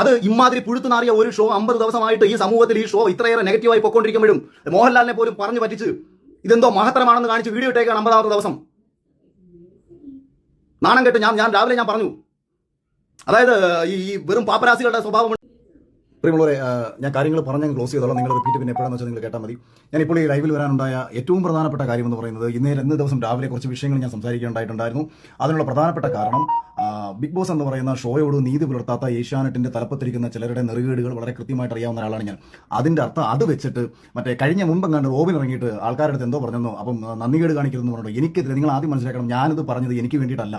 അത് ഇമാതിരി പുഴുത്തു നാറിയ ഒരു ഷോ അമ്പത് ദിവസമായിട്ട് ഈ സമൂഹത്തിൽ ഈ ഷോ ഇത്രയേറെ നെഗറ്റീവായി പൊക്കോണ്ടിരിക്കുമ്പോഴും മോഹൻലാലിനെ പോലും പറഞ്ഞു പറ്റിച്ച് ഇതെന്തോ മഹത്തരമാണെന്ന് കാണിച്ച് വീഡിയോ ഇട്ടേക്കാണ് അമ്പതാമത്തെ ദിവസം. നാണം കെട്ട് ഞാൻ ഞാൻ രാവിലെ ഞാൻ പറഞ്ഞു. അതായത് ഈ ഈ വെറും പാപ്പരാസികളുടെ സ്വഭാവം പ്രിയമുള്ളവരെ ഞാൻ കാര്യങ്ങൾ പറഞ്ഞ് ക്ലോസ് ചെയ്തോളാം. നിങ്ങൾ റിപ്പീറ്റ് പിന്നെ എപ്പോഴാണെന്ന് വെച്ചാൽ നിങ്ങൾ കേട്ടാൽ മതി. ഞാൻ ഇപ്പോൾ ഈ ലൈവിൽ വരാനുണ്ടായ ഏറ്റവും പ്രധാനപ്പെട്ട കാര്യം എന്ന് പറയുന്നത് ഇന്നേ ഇന്ന് ദിവസം രാവിലെ കുറച്ച് വിഷയങ്ങൾ ഞാൻ സംസാരിക്കേണ്ടതായിട്ടുണ്ടായിരുന്നു അതിനുള്ള പ്രധാനപ്പെട്ട കാരണം ബിഗ് ബോസ് എന്ന് പറയുന്ന ഷോയോട് നീതി പുലർത്താത്ത ഏഷ്യാനെറ്റിന്റെ തലപ്പത്തിരിക്കുന്ന ചിലരുടെ നെറുകേടുകൾ വളരെ കൃത്യമായിട്ട് അറിയാവുന്ന ഒരാളാണ് ഞാൻ. അതിന്റെ അർത്ഥം അത് വെച്ചിട്ട് മറ്റേ കഴിഞ്ഞ മുമ്പ് കണ്ട് റോബിൻ ഇറങ്ങിയിട്ട് ആൾക്കാരുടെ അടുത്ത് എന്തോ പറഞ്ഞെന്നോ അപ്പം നന്ദികേട് കാണിക്കരുതെന്ന് പറഞ്ഞു എനിക്കെതിരെ നിങ്ങൾ ആദ്യം മനസ്സിലാക്കണം ഞാനിത് പറഞ്ഞത് എനിക്ക് വേണ്ടിയിട്ടല്ല.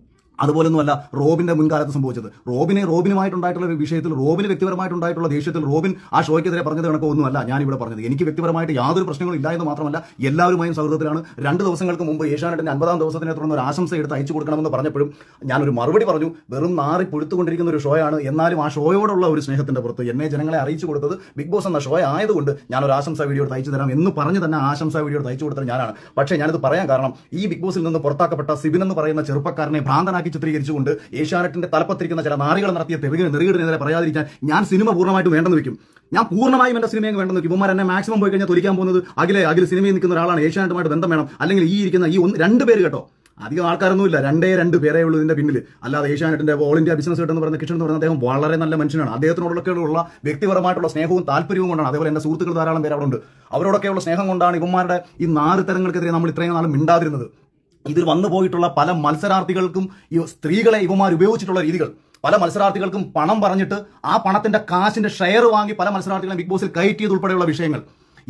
അതുപോലൊന്നുമല്ല റോബിന്റെ മുൻകാലത്ത് സംഭവിച്ചത്. റോബിനെ റോബിനുമായിട്ടുണ്ടായിട്ടുള്ള ഒരു വിഷയത്തിൽ റോബിന് വ്യക്തിപരമായിട്ടുണ്ടായിട്ടുള്ള ദേഷ്യത്തിൽ റോബിൻ ആ ഷോയ്ക്കെതിരെ പറഞ്ഞത് കണക്ക് ഒന്നുമല്ല ഞാൻ ഇവിടെ പറഞ്ഞത്. എനിക്ക് വ്യക്തിപരമായിട്ട് യാതൊരു പ്രശ്നങ്ങളും ഇല്ല എന്ന് മാത്രമല്ല എല്ലാവരുമായും സൗഹൃദത്തിലാണ്. രണ്ട് ദിവസങ്ങൾക്ക് മുമ്പ് ഏഷ്യാനെറ്റിന്റെ അൻപതാം ദിവസത്തിനെ തുടർന്ന് ഒരു ആശംസ എടുത്ത് അയച്ചു കൊടുക്കണമെന്ന് പറഞ്ഞപ്പോഴും ഞാനൊരു മറുപടി പറഞ്ഞു വെറും നാറി പൊഴുത്തുകൊണ്ടിരിക്കുന്ന ഒരു ഷോയാണ്. എന്നാലും ആ ഷോയോടുള്ള ഒരു സ്നേഹത്തിന്റെ പുറത്ത് എന്നെ ജനങ്ങളെ അറിയിച്ചു കൊടുത്തത് ബിഗ് ബോസ് എന്ന ഷോ ആയതുകൊണ്ട് ഞാൻ ഒരു ആശംസ വീഡിയോ അയച്ചു തരാം എന്ന് പറഞ്ഞ് തന്നെ ആശംസ വീഡിയോ അയച്ചു കൊടുത്തത് ഞാനാണ്. പക്ഷേ ഞാനിത് പറയാൻ കാരണം ഈ ബിഗ് ബോസിൽ നിന്ന് പുറത്താക്കപ്പെട്ട സിബിൻ എന്ന് പറയുന്ന ചെറുപ്പക്കാരനെ ഭ്രാന്തനാക്കി ചിത്രീകരിച്ചുകൊണ്ട് ഏഷ്യാനെറ്റിന്റെ തലപ്പത്തിരിക്കുന്ന ചില നാറികൾ നടത്തിയ തെരുവ് നെറുകിടിനെതിരെ പറയാതിരിക്കാൻ ഞാൻ സിനിമ പൂർണമായിട്ട് വേണ്ടെന്ന് വെക്കും ഞാൻ പൂർണമായും എന്റെ സിനിമയും വേണ്ടെന്ന് വെക്കും ഇവന്മാർ എന്നെ മാക്സിമം പോയി കഴിഞ്ഞാൽ തൊലിക്കാൻ പോകുന്നത് അഖിലെ അഖിൽ സിനിമയിൽ നിൽക്കുന്ന ഒരാളാണ്. ഏഷ്യാനെറ്റുമായിട്ട് ബന്ധം വേണം. അല്ലെങ്കിൽ ഈ ഇരിക്കുന്ന ഈ ഒന്ന് രണ്ട് പേര് കേട്ടോ. അധികം ആൾക്കാരൊന്നുമില്ല. രണ്ടേ രണ്ട് പേരേ ഉള്ളൂ ഇതിന്റെ പിന്നിൽ അല്ലാതെ ഏഷ്യാനെറ്റിന്റെ ഓൾ ഇന്ത്യ ബിസിനസ് എന്ന് പറയുന്ന കിഷൻ എന്ന് പറയുന്ന അദ്ദേഹം വളരെ നല്ല മനുഷ്യനാണ്. അദ്ദേഹത്തിനോടൊക്കെയുള്ള വ്യക്തിപരമായിട്ടുള്ള സ്നേഹവും താല്പര്യവും കൊണ്ടാണ്. അതേപോലെ എന്റെ സുഹൃത്തുക്കൾ ധാരാളം പേര് അവിടെ ഉണ്ട്. അവരോടൊക്കെയുള്ള സ്നേഹം കൊണ്ടാണ് ഇവന്മാരുടെ ഈ നാല് തരങ്ങൾക്കെതിരെ നമ്മൾ ഇത്രയും നാളും മിണ്ടാതിരുന്നത്. ഇതിൽ വന്നു പോയിട്ടുള്ള പല മത്സരാർത്ഥികൾക്കും സ്ത്രീകളെ ഇവമാർ ഉപയോഗിച്ചിട്ടുള്ള രീതികൾ. പല മത്സരാർത്ഥികൾക്കും പണം പറഞ്ഞിട്ട് ആ പണത്തിന്റെ കാശിന്റെ ഷെയർ വാങ്ങി പല മത്സരാർത്ഥികളെ ബിഗ് ബോസിൽ കയറ്റിയത് ഉൾപ്പെടെയുള്ള വിഷയങ്ങൾ.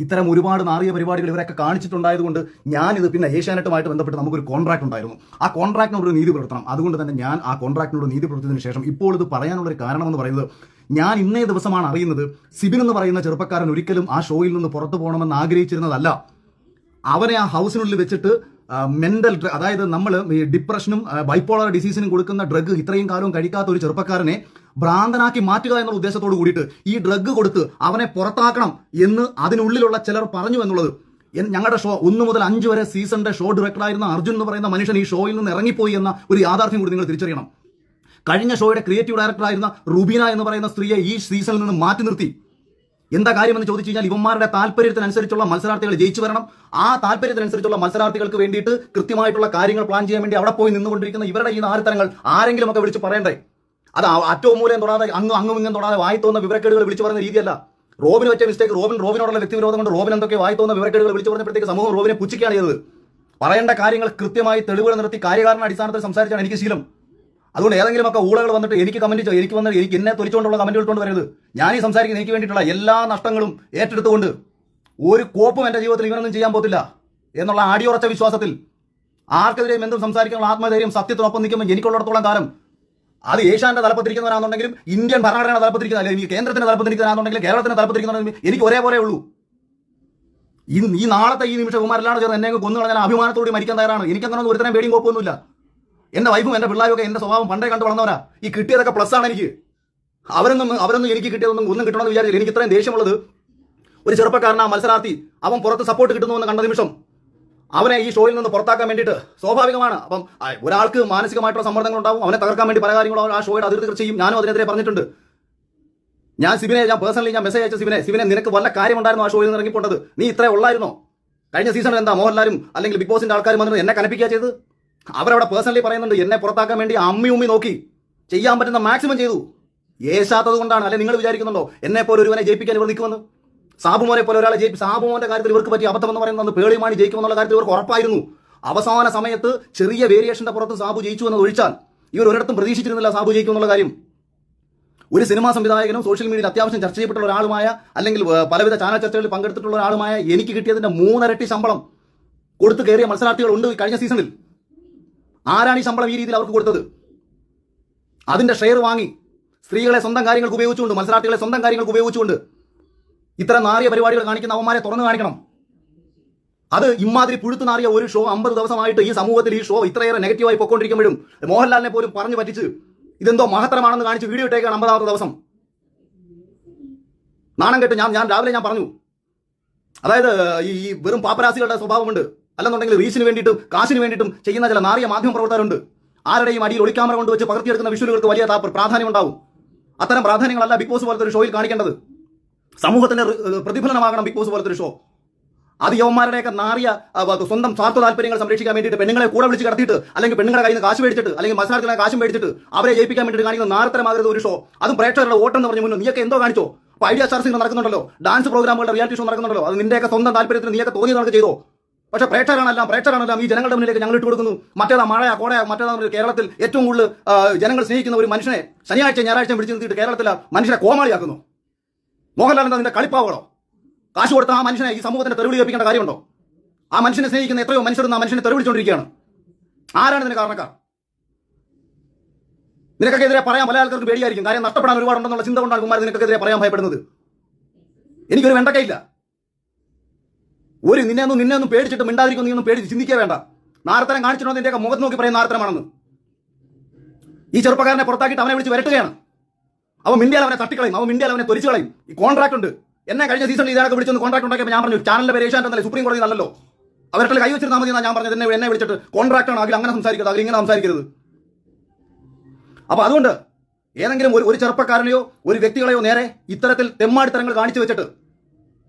ഇത്തരം ഒരുപാട് നാറിയ പരിപാടികൾ ഇവരൊക്കെ കാണിച്ചിട്ടുണ്ടായതുകൊണ്ട് ഞാനിത് പിന്നെ ഏഷ്യാനെറ്റുമായിട്ട് ബന്ധപ്പെട്ട് നമുക്കൊരു കോൺട്രാക്ട് ഉണ്ടായിരുന്നു. ആ കോൺട്രാക്ടിനോട് ഒരു നീതി പുലർത്തണം. അതുകൊണ്ട് തന്നെ ഞാൻ ആ കോൺട്രാക്ടിനോട് നീതി പുലർത്തിയതിനു ശേഷം ഇപ്പോൾ ഇത് പറയാനുള്ളൊരു കാരണം എന്ന് പറയുന്നത് ഞാൻ ഇന്നേ ദിവസമാണ് അറിയുന്നത് സിബിൻ എന്ന് പറയുന്ന ചെറുപ്പക്കാരൻ ഒരിക്കലും ആ ഷോയിൽ നിന്ന് പുറത്തു പോകണമെന്ന് ആഗ്രഹിച്ചിരുന്നതല്ല. അവനെ ആ ഹൗസിനുള്ളിൽ വെച്ചിട്ട് മെന്റൽ അതായത് നമ്മൾ ഡിപ്രഷനും ബൈപ്പോളർ ഡിസീസിനും കൊടുക്കുന്ന ഡ്രഗ് ഇത്രയും കാലവും കഴിക്കാത്ത ഒരു ചെറുപ്പക്കാരനെ ഭ്രാന്തനാക്കി മാറ്റുക എന്നുള്ള ഉദ്ദേശത്തോട് കൂടിയിട്ട് ഈ ഡ്രഗ് കൊടുത്ത് അവനെ പുറത്താക്കണം എന്ന് അതിനുള്ളിലുള്ള ചിലർ പറഞ്ഞു എന്നുള്ളത്. ഞങ്ങളുടെ ഷോ ഒന്ന് മുതൽ അഞ്ച് വരെ സീസണിന്റെ ഷോ ഡയറക്ടറായിരുന്ന അർജുൻ എന്ന് പറയുന്ന മനുഷ്യൻ ഈ ഷോയിൽ നിന്ന് ഇറങ്ങിപ്പോയി എന്ന ഒരു യാഥാർത്ഥ്യം കൂടി നിങ്ങൾ തിരിച്ചറിയണം. കഴിഞ്ഞ ഷോയുടെ ക്രിയേറ്റീവ് ഡയറക്ടറായിരുന്ന റുബീന എന്ന് പറയുന്ന സ്ത്രീയെ ഈ സീസണിൽ നിന്ന് മാറ്റി നിർത്തി. എന്താ കാര്യമെന്ന് ചോദിച്ചു കഴിഞ്ഞാൽ ഇവന്മാരുടെ താല്പര്യത്തിനനുസരിച്ചുള്ള മത്സരാർത്ഥികൾ ജയിച്ചു വരണം. ആ താല്പര്യത്തിനനുസരിച്ചുള്ള മത്സരാർത്ഥികൾക്ക് വേണ്ടിയിട്ട് കൃത്യമായിട്ടുള്ള കാര്യങ്ങൾ പ്ലാൻ ചെയ്യാൻ വേണ്ടി അവിടെ പോയി നിന്നുകൊണ്ടിരിക്കുന്ന ഇവരുടെ ഈ നാരത്തരങ്ങൾ ആരെങ്കിലും ഒക്കെ വിളിച്ച് പറയണ്ടേ? അത് അറ്റവും മൂലം തൊടാതെ അങ്ങും അങ്ങും ഇങ്ങും തൊടാതെ വായി തോന്നുന്ന വിവരക്കേടുകൾ വിളിച്ചു പറയുന്ന രീതിയല്ല. റോബിന് പറ്റിയ മിസ്റ്റേക്ക് റോബിൻ റോബിനോടുള്ള വ്യക്തിവിരോധം കൊണ്ട് റോബിൻ എന്തൊക്കെ വായി തോന്നുന്ന വിവരക്കേടുകൾ വിളിച്ചു പറഞ്ഞപ്പോഴത്തേക്ക് സമൂഹം റോബിനെ പുച്ഛിക്കുകയാണ് ചെയ്തത്. പറയേണ്ട കാര്യങ്ങൾ കൃത്യമായി തെളിവുകൾ നിർത്തി കാര്യകാരണ അടിസ്ഥാനത്തിൽ സംസാരിച്ചാണ് എനിക്ക് ശീലം. അതുകൊണ്ട് ഏതെങ്കിലും ഒക്കെ ഊളകൾ വന്നിട്ട് എനിക്ക് കമന്റ് എനിക്ക് വന്നിട്ട് എനിക്ക് എന്നെ തൊലിച്ചുകൊണ്ടുള്ള കമന്റുകൾ കൊണ്ട് വരരുത് ഞാൻ ഈ സംസാരിക്കുന്ന എനിക്ക് വേണ്ടിയിട്ടുള്ള എല്ലാ നഷ്ടങ്ങളും ഏറ്റെടുത്തുകൊണ്ട് ഒരു കോപ്പും എന്റെ ജീവിതത്തിൽ ഇവനൊന്നും ചെയ്യാൻ പോത്തില്ല എന്നുള്ള അടിയുറച്ച വിശ്വാസത്തിൽ ആർക്കെതിരെയും എന്തും സംസാരിക്കാനുള്ള ആത്മധൈര്യം സത്യത്തിനൊപ്പം നിൽക്കുമ്പോൾ എനിക്കുള്ളിടത്തോളം കാലം അത് ഏഷ്യാന്റെ തലപ്പത്തിരിക്കുന്നവരാണെന്നുണ്ടെങ്കിലും ഇന്ത്യൻ ഭരണഘടന തലപ്പത്തിരിക്കുന്ന അല്ലെങ്കിൽ കേന്ദ്രത്തിന്റെ തലപ്പത്തിരിക്കുന്നവരാണെന്നുണ്ടെങ്കിലും കേരളത്തിന്റെ തലപ്പത്തിരിക്കുന്നവരാണെങ്കിൽ എനിക്ക് ഒരേപോലെ ഉള്ളൂ. ഈ നാളത്തെ ഈ നിമിഷം കുമാരല്ലാണ് ചേർന്ന് എന്നെ കൊന്നു കളഞ്ഞാൽ അഭിമാനത്തോടെ മരിക്കാൻ തയ്യാറാണ്. എനിക്കങ്ങനെ ഒരുത്തരം പേടിയും കുഴപ്പമൊന്നുമില്ല എന്റെ വൈഫും എന്റെ പിള്ളേരൊക്കെ എന്റെ സ്വഭാവം പണ്ടേ കണ്ടു വളർന്നവരാ ഈ കിട്ടിയതൊക്കെ പ്ലസ് ആണ് എനിക്ക്. അവരൊന്നും അവരൊന്നും എനിക്ക് കിട്ടിയതൊന്നും ഒന്നും കിട്ടണമെന്ന് വിചാരിച്ചില്ല. എനിക്ക് ഇത്രയും ദേഷ്യമുള്ളത് ഒരു ചെറുപ്പക്കാരനാ മത്സരാർത്ഥി. അവൻ പുറത്ത് സപ്പോർട്ട് കിട്ടുന്നു കണ്ട നിമിഷം അവനെ ഈ ഷോയിൽ നിന്ന് പുറത്താക്കാൻ വേണ്ടിയിട്ട് സ്വാഭാവികമാണ്. അപ്പം ഒരാൾക്ക് മാനസികമായിട്ടുള്ള സമ്മർദ്ദങ്ങൾ ഉണ്ടാവും. അവനെ തകർക്കാൻ വേണ്ടി പല കാര്യങ്ങളും ആ ഷോയുടെ അതിർത്തി ചെയ്യും. ഞാനും അതിനെതിരെ പറഞ്ഞിട്ടുണ്ട്. ഞാൻ സിബിനെ ഞാൻ പേഴ്സണലി ഞാൻ മെസ്സേജ് അയച്ച സിബിനെ സിബിനെ നിനക്ക് വല്ല കാര്യമുണ്ടായിരുന്നു ആ ഷോയിൽ നിന്ന് ഇറങ്ങിപ്പോണ്ടത്? നീ ഇത്രേ ഉള്ളായിരുന്നോ? കഴിഞ്ഞ സീസണിൽ എന്താ മോഹൻലാലും അല്ലെങ്കിൽ ബിഗ് ബോസിന്റെ ആൾക്കാരും വന്നിട്ട് എന്നെ കനപ്പിക്കുക ചെയ്ത് അവരവിടെ പേഴ്സണലി പറയുന്നുണ്ട് എന്നെ പുറത്താക്കാൻ വേണ്ടി അമ്മി ഉമ്മി നോക്കി. ചെയ്യാൻ പറ്റുന്ന മാക്സിമം ചെയ്തു. ഏശാത്തത് കൊണ്ടാണ്. അല്ലെ നിങ്ങൾ വിചാരിക്കുന്നുണ്ടോ? എന്നെ പോലെ ഒരുവനെ ജയിപ്പിക്കാൻ ഇവർ നിൽക്കുമെന്ന്? സാബുമോനെ പോലെ ഒരാളെ ജയിപ്പി സാബുമോന്റെ കാര്യത്തിൽ ഇവർക്ക് പറ്റിയ അബദ്ധം എന്ന് പറയുന്നത് പേളിമാണി ജയിക്കുമെന്നുള്ള കാര്യത്തിൽ ഇവർക്ക് ഉറപ്പായിരുന്നു. അവസാന സമയത്ത് ചെറിയ വേരിയേഷന്റെ പുറത്ത് സാബു ജയിച്ചു എന്ന് ഒഴിച്ചാൽ ഇവർ ഒരിടത്തും പ്രതീക്ഷിച്ചിരുന്നില്ല സാബു ജയിക്കുമെന്നുള്ള കാര്യം. ഒരു സിനിമാ സംവിധായകനും സോഷ്യൽ മീഡിയയിൽ അത്യാവശ്യം ചർച്ച ചെയ്യപ്പെട്ടുള്ള ഒരാളുമായ അല്ലെങ്കിൽ പലവിധ ചാനൽ ചർച്ചകളിൽ പങ്കെടുത്തിട്ടുള്ള ഒരാളുമായ എനിക്ക് കിട്ടിയതിന്റെ മൂന്നരട്ടി ശമ്പളം കൊടുത്തു കയറിയ മത്സരാർത്ഥികൾ ഉണ്ട് കഴിഞ്ഞ സീസണിൽ ആരാണ് ഈ ശമ്പളം ഈ രീതിയിൽ അവർക്ക് കൊടുത്തത്? അതിന്റെ ഷെയർ വാങ്ങി സ്ത്രീകളെ സ്വന്തം കാര്യങ്ങൾക്ക് ഉപയോഗിച്ചുകൊണ്ട് മത്സരാർത്ഥികളെ സ്വന്തം കാര്യങ്ങൾക്ക് ഉപയോഗിച്ചുകൊണ്ട് ഇത്ര നാറിയ പരിപാടികൾ കാണിക്കുന്ന അവന്മാരെ തുറന്നു കാണിക്കണം. അത് ഇമാതിരി പുഴുത്തു നാറിയ ഒരു ഷോ അമ്പത് ദിവസമായിട്ട് ഈ സമൂഹത്തിൽ ഈ ഷോ ഇത്രയേറെ നെഗറ്റീവായി പൊയ്ക്കൊണ്ടിരിക്കുമ്പോഴും മോഹൻലാലിനെ പോലും പറഞ്ഞു പറ്റിച്ച് ഇതെന്തോ മഹത്തരമാണെന്ന് കാണിച്ച് വീഡിയോ ഇട്ടേക്കാണ് അമ്പതാമത്തെ ദിവസം. നാണം കെട്ട് ഞാൻ ഞാൻ രാവിലെ ഞാൻ പറഞ്ഞു. അതായത് ഈ വെറും പാപ്പരാസികളുടെ സ്വഭാവമുണ്ട്. അല്ലെന്നുണ്ടെങ്കിൽ റീച്ചിന് വേണ്ടിയിട്ടും കാശിന് വേണ്ടിയിട്ടും ചെയ്യുന്ന ചില നാറിയ മാധ്യമ പ്രവർത്തകരുണ്ട്. ആരുടെയും അടിയിൽ ഒളിക്യാമറ കൊണ്ട് വെച്ച് പകർത്തിയെടുക്കുന്ന വിഷ്വലുകൾക്ക് വലിയ പ്രാധാന്യം ഉണ്ടാവും അത്തരം പ്രാധാന്യങ്ങളല്ല ബിഗ് ബോസ് പോലത്തെ ഒരു ഷോയിൽ കാണിക്കേണ്ടത്. സമൂഹത്തിന്റെ പ്രതിഫലനമാകണം ബിഗ് ബോസ് പോലത്തെ ഒരു ഷോ. അത് യവന്മാരുടെയൊക്കെ നാറിയ സ്വന്തം സ്വാർത്ഥ താല്പര്യങ്ങൾ സംരക്ഷിക്കാൻ വേണ്ടിയിട്ട് പെണ്ണുങ്ങളെ കൂടെ വിളിച്ച് കടത്തിയിട്ട് അല്ലെങ്കിൽ പെണ്ണുങ്ങളുടെ കയ്യിൽ നിന്ന് കാശ് മേടിച്ചിട്ട് അല്ലെങ്കിൽ മത്സരത്തിലെ കാശ് മേടിച്ചിട്ട് അവരെ ജയിപ്പിക്കാൻ വേണ്ടിയിട്ട് കാണിക്കുന്ന നാരത്തരമാകരുത് ഒരു ഷോ. അതും പ്രേക്ഷകരുടെ ഓട്ടം എന്ന് പറഞ്ഞു മുന്നേ നീയൊക്കെ എന്തോ കാണിച്ചോ? ഐഡിയ സ്റ്റാർ സിംഗ് നടക്കുന്നുണ്ടല്ലോ. ഡാൻസ് പ്രോഗ്രാമുകളുടെ റിയാലിറ്റി ഷോ നടക്കുന്നുണ്ടല്ലോ. അത് നിന്റെയൊക്കെ സ്വന്തം താല്പര്യത്തിന് നീയൊക്കെ തോന്നി നടക്കുക ചെയ്തോ? പക്ഷേ പ്രേക്ഷകരാണെല്ലാം പ്രേക്ഷകരാണെല്ലാം ഈ ജനങ്ങളുടെ മുന്നിലേക്ക് ഞങ്ങൾ ഇട്ട് കൊടുക്കുന്നു. മറ്റേതാ മഴയാ കോടയാ മറ്റേതാ കേരളത്തിൽ ഏറ്റവും കൂടുതൽ ജനങ്ങൾ സ്നേഹിക്കുന്ന ഒരു മനുഷ്യനെ ശനിയാഴ്ച ഞായറാഴ്ച പിടിച്ചു നിർത്തിയിട്ട് കേരളത്തിൽ മനുഷ്യനെ കോമാളിയാക്കുന്നു. മോഹൻലാൽ എന്താ നിന്റെ കളിപ്പാവളോ? കാശ് കൊടുത്ത ആ മനുഷ്യനെ ഈ സമൂഹത്തിന്റെ തെരുവിളി കേൾപ്പിക്കേണ്ട കാര്യമുണ്ടോ? ആ മനുഷ്യനെ സ്നേഹിക്കുന്ന എത്രയോ മനുഷ്യർ ആ മനുഷ്യനെ തെരുവിളിച്ചുകൊണ്ടിരിക്കുകയാണ് ആരാണ് ഇതിന് കാരണക്കാർ? നിനക്കൊക്കെതിരെ പറയാൻ പല ആൾക്കാർക്ക് പേടിയായിരിക്കും. കാര്യം നഷ്ടപ്പെടാൻ ഒരുപാടുണ്ടെന്നുള്ള ചിന്ത കൊണ്ടാണ് കുമാരൻ നിനക്കെതിരെ പറയാൻ ഭയപ്പെടുന്നത്. എനിക്കൊരു വെണ്ടക്കയില്ല. ഒരു നിന്നെ ഒന്നും നിന്നെ ഒന്നും പേടിച്ചിട്ട് മിണ്ടാതിരിക്കും നീ ഒന്നും പേടിച്ച് ചിന്തിക്കാൻ വേണ്ട. നാരത്തരം കാണിച്ചിട്ടോ നിന്റെയൊക്കെ മുഖത്ത് നോക്കി പറയും നാരത്തരമാണെന്ന് ഈ ചെറുപ്പക്കാരനെ പുറത്താക്കിയിട്ട് അവനെ വിളിച്ച് വരട്ടുകയാണ്. അവൻ മിണ്ടിയാൽ അവനെ തട്ടിക്കളയും. അവൻ മിണ്ടിയാൽ അവനെ തൊരിച്ചു കളയും. ഈ കോൺട്രാക്ട് ഉണ്ട്. എന്നെ കഴിഞ്ഞ സീസണിൽ ഇതൊക്കെ വിളിച്ചൊന്ന് കോൺട്രാക്ട് ഉണ്ടാക്കിയപ്പോൾ ഞാൻ പറഞ്ഞു ചാനലിന്റെ പേര് ഏഷ്യാനെന്നല്ലേ സുപ്രീം കോടതി നല്ലല്ലോ അവരുടെ കൈ വെച്ചിരുന്നാൽ മതി ഞാൻ പറഞ്ഞത്. എന്നെ എന്നെ വിളിച്ചിട്ട് കോൺട്രാക്ട് ആണ്. അതിൽ അങ്ങനെ സംസാരിക്കരുത്. അതിൽ ഇങ്ങനെ സംസാരിക്കരുത്. അപ്പൊ അതുകൊണ്ട് ഏതെങ്കിലും ഒരു ഒരു ചെറുപ്പക്കാരനെയോ ഒരു വ്യക്തികളെയോ നേരെ ഇത്തരത്തിൽ തെമ്മാടിത്തരങ്ങൾ കാണിച്ചു വെച്ചിട്ട്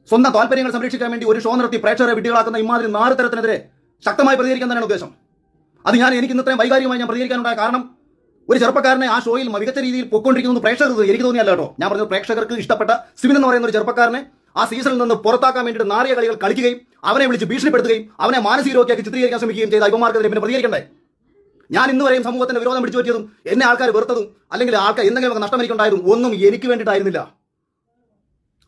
സ്വന്തം താല്പര്യങ്ങൾ സംരക്ഷിക്കാൻ വേണ്ടി ഒരു ഷോ നടത്തി പ്രേക്ഷകരെ വിഡ്ഢികളാക്കുന്ന ഇമാതിരി നാല് തരത്തിനെതിരെ ശക്തമായി പ്രതികരിക്കാൻ തന്നെയാണ് ഉദ്ദേശം. അത് ഞാൻ എനിക്ക് ഇന്നത്രയും വൈകാരികമായി ഞാൻ പ്രതികരിക്കാനുണ്ടായ കാരണം ഒരു ചെറുപ്പക്കാരനെ ആ ഷോയിൽ മികച്ച രീതിയിൽ പൊക്കൊണ്ടിരിക്കുന്നത് പ്രേക്ഷകർക്ക് എനിക്ക് തോന്നിയല്ല കേട്ടോ. ഞാൻ പറഞ്ഞത് പ്രേക്ഷകർക്ക് ഇഷ്ടപ്പെട്ട സിവിൻ എന്ന് പറയുന്ന ഒരു ചെറുപ്പക്കാരനെ ആ സീസണിൽ നിന്ന് പുറത്താക്കാൻ വേണ്ടിയിട്ട് നാറിയ കളികൾ കളിക്കുകയും അവനെ വിളിച്ച് ഭീഷണിപ്പെടുത്തുകയും അവനെ മാനസിക രോഗിയാക്കി ചിത്രീകരിക്കാൻ ശ്രമിക്കുകയും ചെയ്ത അയ്യമാർക്കെതിരെ പിന്നെ പ്രതികരിക്കണ്ടേ? ഞാൻ ഇന്ന് വരെയും സമൂഹത്തിന്റെ വിരോധം പിടിച്ചു പറ്റിയതും എന്നെ ആൾക്കാർ വെറുത്തതും അല്ലെങ്കിൽ ആൾക്കാർ എന്തെങ്കിലും നഷ്ടം ഒന്നും എനിക്ക് വേണ്ടിയിട്ടായിരുന്നില്ല.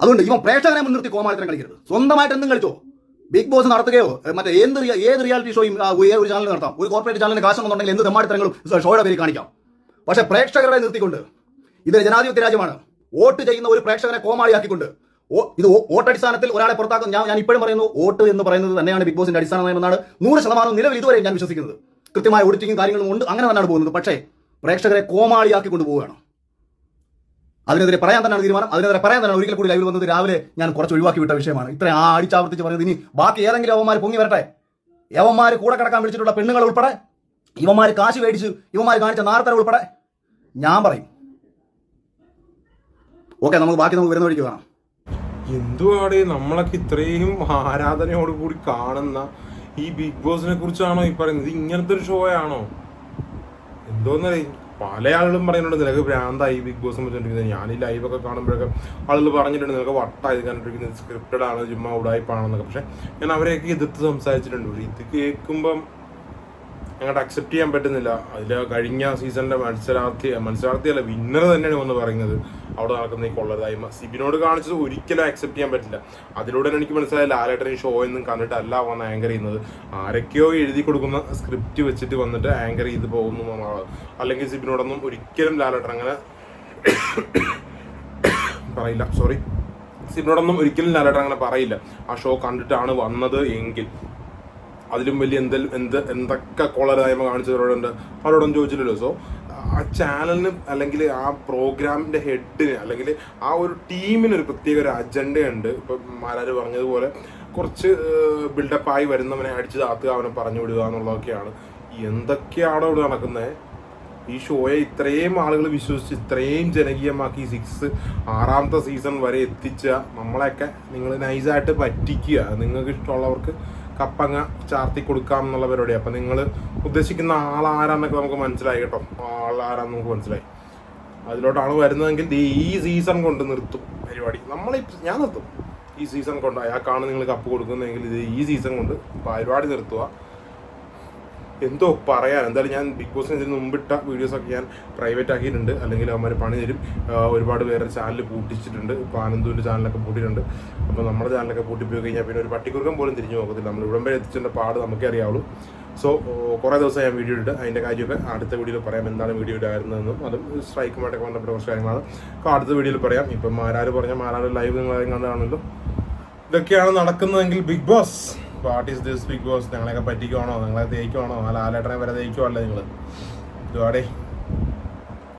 അതുകൊണ്ട് ഇവൻ പ്രേക്ഷകനെ മുൻനിർത്തി കോമാളിത്തരം കളിക്കരുത്. സ്വന്തമായിട്ട് എന്തും കളിച്ചോ. ബിഗ് ബോസ് നടത്തുകയോ മറ്റേ എന്ത് ഏത് റിയാലിറ്റി ഷോയും ഒരു ചാനൽ നടത്താം. ഒരു കോർപ്പറേറ്റ് ചാനലിന് കാശുണ്ടെന്നുണ്ടെങ്കിൽ എന്ത് തെമ്മാടിത്തരങ്ങളും ഷോയുടെ പേര് കാണിക്കാം. പക്ഷെ പ്രേക്ഷകരെ നിർത്തിക്കൊണ്ട് ഇത് ജനാധിപത്യ രാജ്യമാണ്. വോട്ട് ചെയ്യുന്ന ഒരു പ്രേക്ഷകനെ കോമാളിയാക്കിക്കൊണ്ട് ഇത് വോട്ട് വോട്ടടിസ്ഥാനത്തിൽ ഒരാളെ പുറത്താക്കും ഞാൻ ഞാൻ ഇപ്പോഴും പറയുന്നു വോട്ട് എന്ന് പറയുന്നത് തന്നെയാണ് ബിഗ് ബോസിന്റെ അടിസ്ഥാന എന്നാണ് നൂറ് ശതമാനം നിലവിൽ ഇതുവരെ ഞാൻ വിശ്വസിക്കുന്നത്. കൃത്യമായ ഓഡിറ്റിങ്ങും കാര്യങ്ങളും ഉണ്ട് അങ്ങനെ തന്നെയാണ് പോകുന്നത്. പക്ഷേ പ്രേക്ഷകരെ കോമാളിയാക്കി കൊണ്ടുപോവുകയാണ് അതിനെതിരെ പറയാൻ തന്നെയാണ് തീരുമാനം. അതിനെതിരെ പറയാൻ തന്നെയാണ് ഒരിക്കൽ കൂടി ലൈവിൽ വന്നത്. രാവിലെ ഞാൻ കുറച്ച് ഒഴിവാക്കി വിട്ട വിഷയമാണ്. ഇത്ര ആ അടിച്ചാവർത്തിച്ച് പറഞ്ഞത് ഇനി ബാക്കി ഏതെങ്കിലും അവന്മാർ പൊങ്ങി വരട്ടെ? യവന്മാർ കൂടെ കിടക്കാൻ വിളിച്ചിട്ടുള്ള പെണ്ണുങ്ങൾ ഉൾപ്പെടെ? ഇവന്മാർ കാശ് മേടിച്ച് ഇവന്മാർ കാണിച്ച നാർത്തര ഉൾപ്പെടെ? ഞാൻ പറയും. ഓക്കെ നമുക്ക് ബാക്കി നമുക്ക് വരുന്ന വഴിക്ക് കാണാം. എന്തുവാടെ നമ്മളൊക്കെ ഇത്രയും ആരാധനയോട് കൂടി കാണുന്ന ഈ ബിഗ് ബോസിനെ കുറിച്ചാണോ ഈ പറയുന്നത്? ഇങ്ങനത്തെ ഒരു ഷോയാണോ ആണോ? എന്തോന്നറിയ? പല ആളുകളും പറയുന്നുണ്ട് നിനക്ക് ഭ്രാന്തായി ബിഗ് ബോസ് വെച്ചിട്ടുണ്ടെങ്കിൽ ഞാൻ ഈ ലൈവൊക്കെ കാണുമ്പോഴൊക്കെ ആളുകൾ പറഞ്ഞിട്ടുണ്ട് നിനക്ക് വട്ടായി കണ്ടിരിക്കുന്നത് സ്ക്രിപ്റ്റഡ് ആണ് ചുമ്മാ ഉടായ്പാണെന്നൊക്കെ പക്ഷെ ഞാൻ അവരെയൊക്കെ എതിർത്ത് സംസാരിച്ചിട്ടുണ്ട്. ഇത് കേൾക്കുമ്പം അങ്ങോട്ട് അക്സെപ്റ്റ് ചെയ്യാൻ പറ്റുന്നില്ല. അതിൽ കഴിഞ്ഞ സീസണിന്റെ മത്സരാർത്ഥി മത്സരാർത്ഥിയല്ല വിന്നർ തന്നെയാണ് വന്ന് പറയുന്നത്. അവിടെ നടക്കുന്ന ഈ കൊള്ളരുതായ്മ സിബിനോട് കാണിച്ചത് ഒരിക്കലും അക്സെപ്റ്റ് ചെയ്യാൻ പറ്റില്ല. അതിലൂടെ എനിക്ക് മനസ്സിലായി ലാലേട്ടൻ ഈ ഷോ ഒന്നും കണ്ടിട്ടല്ല വന്ന് ആങ്കർ ചെയ്യുന്നത്. ആരൊക്കെയോ എഴുതി കൊടുക്കുന്ന സ്ക്രിപ്റ്റ് വെച്ചിട്ട് വന്നിട്ട് ആങ്കർ ചെയ്ത് പോകുന്നു എന്നുള്ളത് അല്ലെങ്കിൽ സിബിനോടൊന്നും ഒരിക്കലും ലാലേട്ടൻ അങ്ങനെ പറയില്ല. സോറി സിബിനോടൊന്നും ഒരിക്കലും ലാലേട്ടൻ അങ്ങനെ പറയില്ല. ആ ഷോ കണ്ടിട്ടാണ് വന്നത് എങ്കിൽ. അതിലും വലിയ എന്തെങ്കിലും എന്ത് എന്തൊക്കെ കൊളരായ്മ കാണിച്ചവരോടുണ്ട്? അവരോടൊന്നും ചോദിച്ചില്ലല്ലോ. സോ ചാനലിന് അല്ലെങ്കിൽ ആ പ്രോഗ്രാമിന്റെ ഹെഡിന് അല്ലെങ്കിൽ ആ ഒരു ടീമിന് ഒരു പ്രത്യേക ഒരു അജണ്ടയുണ്ട് ഇപ്പം മാരാര് പറഞ്ഞതുപോലെ കുറച്ച് ബിൽഡപ്പ് ആയി വരുന്നവനെ അടിച്ചു താത്തുക അവനെ പറഞ്ഞു വിടുക എന്നുള്ളതൊക്കെയാണ്. എന്തൊക്കെയാണോ ഇവിടെ നടക്കുന്നത് ഈ ഷോയെ ഇത്രയും ആളുകൾ വിശ്വസിച്ച് ഇത്രയും ജനകീയമാക്കി സിക്സ് ആറാമത്തെ സീസൺ വരെ എത്തിച്ച നമ്മളെയൊക്കെ നിങ്ങൾ നൈസായിട്ട് പറ്റിക്കുക. നിങ്ങൾക്ക് ഇഷ്ടമുള്ളവർക്ക് കപ്പങ്ങ ചാർത്തി കൊടുക്കാം എന്നുള്ള പരിപാടി അപ്പം നിങ്ങൾ ഉദ്ദേശിക്കുന്ന ആളാരാന്നൊക്കെ നമുക്ക് മനസ്സിലായി കേട്ടോ. ആളാരാന്ന് നമുക്ക് മനസ്സിലായി. അതിലോട്ടാണ് വരുന്നതെങ്കിൽ ഈ സീസൺ കൊണ്ട് നിർത്തും പരിപാടി. നമ്മൾ ഞാൻ നിർത്തും. ഈ സീസൺ കൊണ്ട് അയാൾക്കാണ് നിങ്ങൾ കപ്പ് കൊടുക്കുന്നതെങ്കിൽ ഇത് ഈ സീസൺ കൊണ്ട് പരിപാടി നിർത്തുക. എന്തോ പറയാൻ. എന്തായാലും ഞാൻ ബിഗ് ബോസിന് ഇതിന് മുമ്പിട്ട വീഡിയോസൊക്കെ ഞാൻ പ്രൈവറ്റ് ആക്കിയിട്ടുണ്ട്. അല്ലെങ്കിൽ അവന്മാർ പണി തരും. ഒരുപാട് പേരുടെ ചാനൽ പൂട്ടിച്ചിട്ടുണ്ട്. ഇപ്പോൾ ആനന്ദുവിന്റെ ചാനലൊക്കെ പൂട്ടിയിട്ടുണ്ട്. അപ്പോൾ നമ്മുടെ ചാനലൊക്കെ പൂട്ടിപ്പോയി കഴിഞ്ഞാൽ പിന്നെ ഒരു പട്ടിക്കുറുക്കം പോലും തിരിഞ്ഞു നോക്കത്തില്ല. നമ്മൾ ഇവിടം വരെ പാട് നമുക്കേ അറിയാവുള്ളൂ. സോ കുറേ ദിവസം ഞാൻ വീഡിയോ ഇട്ട് അതിന്റെ കാര്യമൊക്കെ അടുത്ത വീഡിയോയിൽ പറയാം. എന്താണ് വീഡിയോ ഇടായിരുന്നതെന്നും അതും സ്ട്രൈക്കുമായിട്ടൊക്കെ ബന്ധപ്പെട്ട കുറച്ച് കാര്യങ്ങളാണ്. അപ്പോൾ അടുത്ത വീഡിയോയിൽ പറയാം. ഇപ്പം ആരാരും പറഞ്ഞാൽ ആരാരും ലൈവ് നിങ്ങളാരും കണ്ടതാണല്ലോ. ഇതൊക്കെയാണ് നടക്കുന്നതെങ്കിൽ Bigg Boss what is this Bigg Boss നിങ്ങളെയൊക്കെ പറ്റിക്കുവാണോ? നിങ്ങളെ തേക്കുവാണോ? ആ ലാലേട്ടനെ വരെ തേക്കുവാണല്ലേ നിങ്ങൾ ഇതുവാടേ.